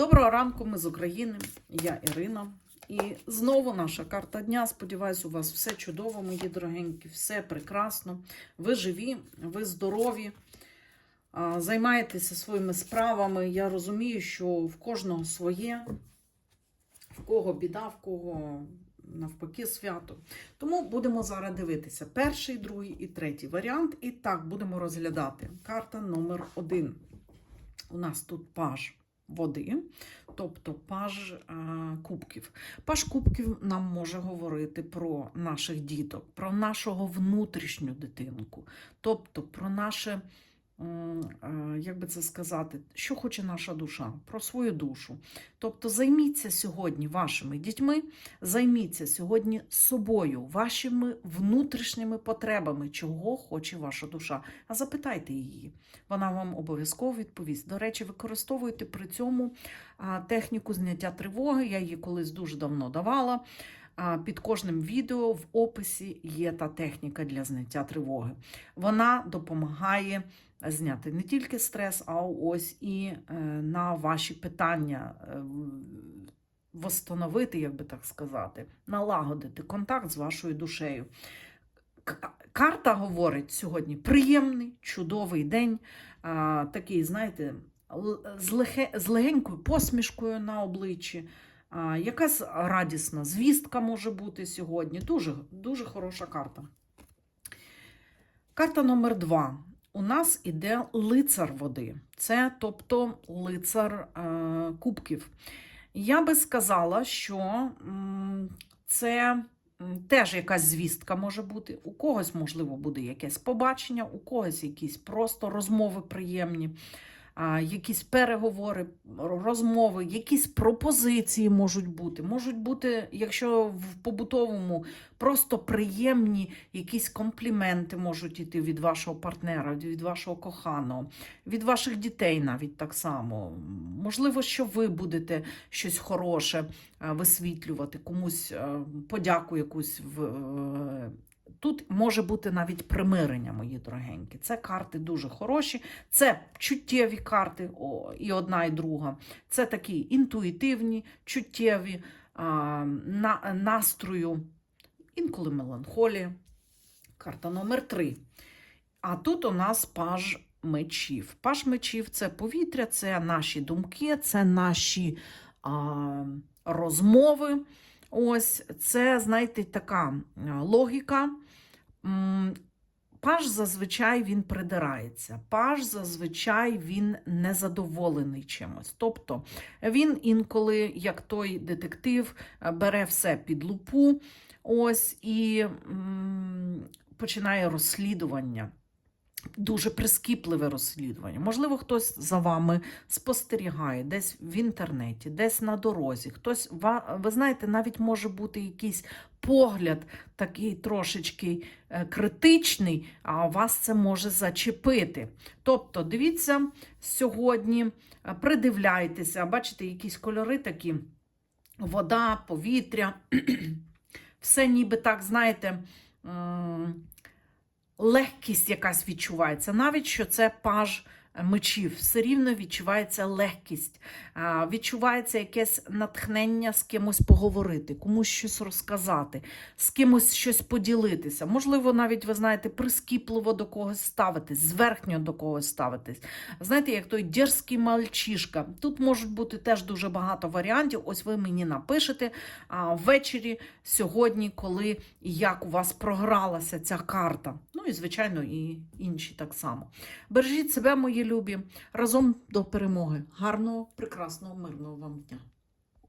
Доброго ранку, ми з України. Я Ірина. І знову наша карта дня. Сподіваюсь, у вас все чудово, мої дорогенькі, все прекрасно. Ви живі, ви здорові, займаєтеся своїми справами. Я розумію, що в кожного своє, в кого біда, в кого навпаки свято. Тому будемо зараз дивитися перший, другий і третій варіант. І так будемо розглядати. Карта номер один. У нас тут паж води, тобто паж кубків. Паж кубків нам може говорити про наших діток, про нашого внутрішню дитинку, тобто про наше, як би це сказати, що хоче наша душа, про свою душу. Тобто займіться сьогодні вашими дітьми, займіться сьогодні собою, вашими внутрішніми потребами, чого хоче ваша душа. А запитайте її. Вона вам обов'язково відповість. До речі, використовуйте при цьому техніку зняття тривоги. Я її колись дуже давно давала. Під кожним відео в описі є та техніка для зняття тривоги. Вона допомагає зняти не тільки стрес, а ось і е, на ваші питання е, восстановити, як би так сказати, налагодити контакт з вашою душею. Карта говорить сьогодні приємний, чудовий день, такий, знаєте, з, леге, з легенькою посмішкою на обличчі. Якась радісна звістка може бути сьогодні. Дуже, дуже хороша карта. Карта номер два. У нас іде лицар води. Це тобто лицар е, кубків. Я би сказала, що це теж якась звістка може бути. У когось, можливо, буде якесь побачення, у когось якісь просто розмови приємні, якісь переговори, розмови, якісь пропозиції можуть бути. Можуть бути, якщо в побутовому просто приємні якісь компліменти можуть іти від вашого партнера, від вашого коханого, від ваших дітей навіть так само. Можливо, що ви будете щось хороше е, висвітлювати, комусь е, подяку якусь в. Тут може бути навіть примирення, мої дорогенькі. Це карти дуже хороші, це чуттєві карти, о, і одна, і друга. Це такі інтуїтивні, чуттєві, а, на, настрою, інколи меланхолія. Карта номер три. А тут у нас паж мечів. Паж мечів це повітря, це наші думки, це наші а, розмови. Ось це, знаєте, така логіка. Паж зазвичай він придирається. Паж зазвичай він незадоволений чимось. Тобто він інколи, як той детектив, е, бере все під лупу ось і м, починає розслідування. Дуже прискіпливе розслідування. Можливо, хтось за вами спостерігає десь в інтернеті, десь на дорозі. Хтось, ви знаєте, навіть може бути якийсь погляд такий трошечки е, критичний, а вас це може зачепити. Тобто, дивіться сьогодні, е, придивляйтеся, бачите, якісь кольори такі: вода, повітря, все ніби так, знаєте. Легкість якась відчувається. Навіть що це паж мечів, все рівно відчувається легкість, відчувається якесь натхнення з кимось поговорити, комусь щось розказати, з кимось щось поділитися. Можливо, навіть ви знаєте, прискіпливо до когось ставитись, зверхньо до когось ставитись. Знаєте, як той дерзкий мальчишка. Тут можуть бути теж дуже багато варіантів. Ось ви мені напишете ввечері сьогодні, коли і як у вас програлася ця карта. Ну і, звичайно, і інші так само. Бережіть себе, мої любі, разом до перемоги. Гарного, прекрасного, мирного вам дня.